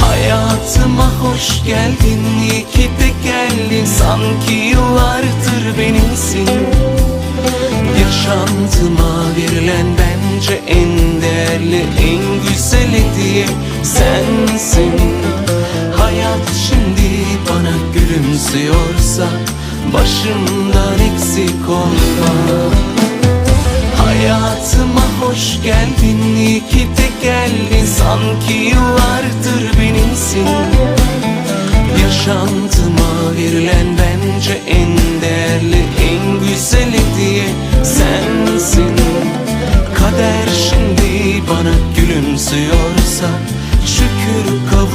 Hayatıma hoş geldin iyi ki de geldin. Sanki yıllardır benimsin. Yaşantıma verilen bence en değerli En güzel hediye sensin. Hayat şimdi bana gülümsüyorsa Başımdan eksik olma. Hayatıma hoş geldin iyi ki de geldin Sanki yıllardır benimsin. Yaşantıma verilen bence en değerli En güzel hediye sensin. Kader şimdi bana gülümsüyorsa Şükür kavuşturana